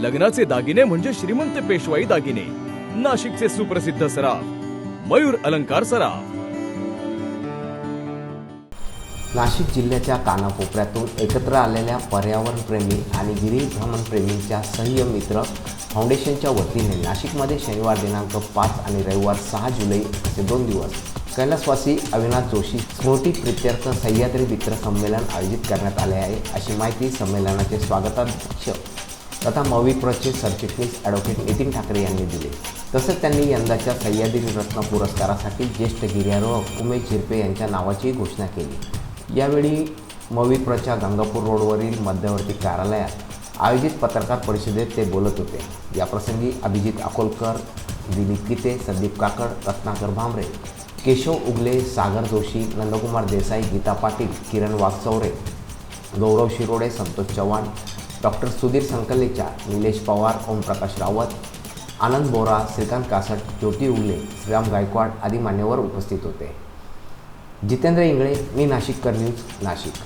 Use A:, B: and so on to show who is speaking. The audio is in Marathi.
A: लग्नाचे दागिने म्हणजे श्रीमंत पेशवाई दागिने. नाशिकचे सुप्रसिद्ध सराफ मयूर अलंकार सराफ.
B: नाशिक जिल्ह्याच्या कानाकोपऱ्यातून एकत्र आलेल्या पर्यावरणप्रेमी आणि गिरीभ्रमणप्रेमींच्या सह्य मित्र फाउंडेशनच्या वतीने नाशिकमध्ये शनिवार दिनांक पाच आणि रविवार सहा जुलै असे दोन दिवस कैलासवासी अविनाश जोशी स्मृती प्रित्यर्थ सह्याद्री मित्र संमेलन आयोजित करण्यात आले आहे अशी माहिती संमेलनाचे स्वागताध्यक्ष तथा मविप्रचे सरचिटणीस ॲडव्होकेट नितीन ठाकरे यांनी दिले. तसंच त्यांनी यंदाच्या सह्याद्री रत्न पुरस्कारासाठी ज्येष्ठ गिर्यारोहक उमेश झिरपे यांच्या नावाची घोषणा केली. यावेळी मविप्रच्या गंगापूर रोडवरील मध्यवर्ती कार्यालयात आयोजित पत्रकार परिषदेत ते बोलत होते. याप्रसंगी अभिजित अकोलकर दिलीप गीते संदीप काकड रत्नाकर भांबरे केशव उगले सागर जोशी नंदकुमार देसाई गीता पाटील किरण वागचौरे गौरव शिरोडे संतोष चव्हाण डॉक्टर सुधीर संकलेचा निलेश पवार ओमप्रकाश रावत आनंद बोरा श्रीकांत कासट ज्योती उगले श्रीराम गायकवाड आदी मान्यवर उपस्थित होते. जितेंद्र इंगळे मी नाशिककर न्यूज नाशिक.